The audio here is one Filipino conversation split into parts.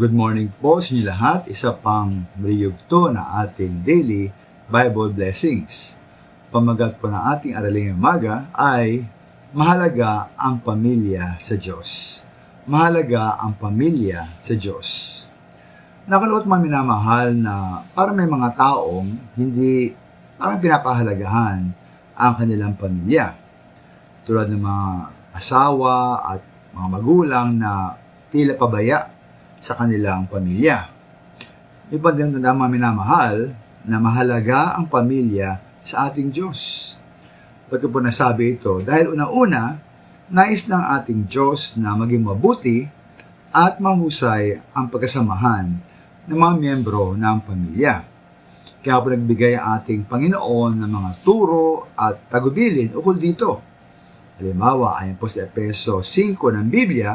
Good morning po sa inyo lahat. Isa pang riyugto na ating daily Bible blessings. Pamagat po ng ating araling umaga ay mahalaga ang pamilya sa Diyos. Mahalaga ang pamilya sa Diyos. Nakalot mga minamahal na para may mga taong hindi parang pinapahalagahan ang kanilang pamilya. Tulad ng mga asawa at mga magulang na tila pabaya sa kanilang pamilya. Iba din mga minamahal na mahalaga ang pamilya sa ating Diyos. Ba't ko po nasabi ito? Dahil una-una, nais ng ating Diyos na maging mabuti at mahusay ang pagkasamahan ng mga miyembro ng pamilya. Kaya po nagbigay ang ating Panginoon ng mga turo at tagubilin ukol dito. Halimbawa, ayon po sa Epeso 5 ng Biblia,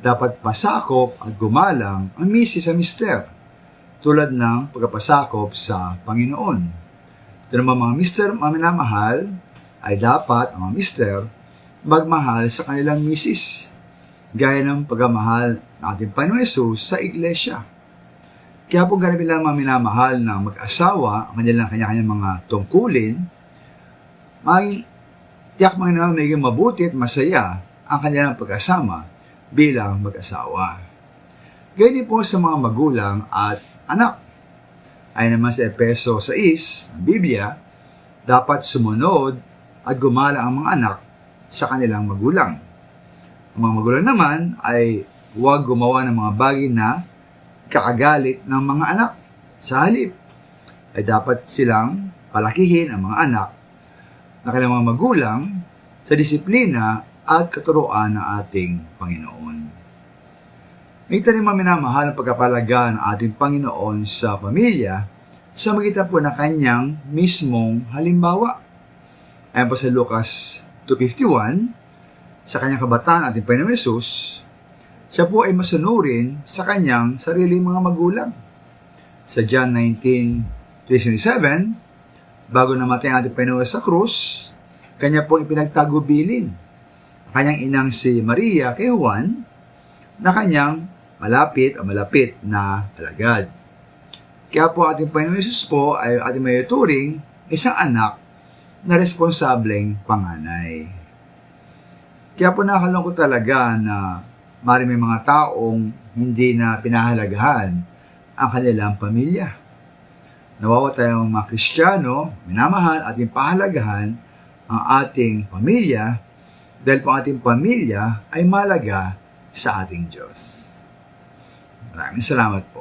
dapat pasakop at gumalang ang misi sa mister, tulad ng pagkapasakop sa Panginoon. Naman mga mister, mga minamahal, ay dapat ang mga mister magmahal sa kanilang misis, gaya ng pagmamahal ng ating Panginoon Yesus sa iglesia. Kaya po ganun lang mga minamahal na mag-asawa, ang kanilang kanya-kanyang mga tungkulin, may tiyak mga naman magiging mabuti at masaya ang kanilang pagkasama bilang mag-asawa. Ganyan po sa mga magulang at anak. Ay naman sa Epeso 6, ang Biblia, dapat sumunod at gumala ang mga anak sa kanilang magulang. Ang mga magulang naman ay huwag gumawa ng mga bagay na kakagalit ng mga anak. Sa halip, ay dapat silang palakihin ang mga anak na kanilang mga magulang sa disiplina at katuroan ng ating Panginoon. May tanim minamahal ang pagkapalaga ng ating Panginoon sa pamilya sa magitan po ng kanyang mismong halimbawa. Ayon po sa Lucas 2.51, sa kanyang kabataan ating Panginoon Jesus, siya po ay masunurin sa kanyang sariling mga magulang. Sa John 19.27, bago namatay ang ating Panginoon sa krus, kanya pong ipinagtagubilin ang kanyang inang si Maria kay Juan na kanyang malapit o malapit na alagad. Kaya po ating Panginoon Jesus po ay ating may turing isang anak na responsableng panganay. Kaya po nakakalungkot talaga na mari may mga taong hindi na pinahalagahan ang kanilang pamilya. Nawawa tayong mga Kristiyano, minamahal at pahalagahan ang ating pamilya dahil po ating pamilya ay malaga sa ating Diyos. Maraming salamat po.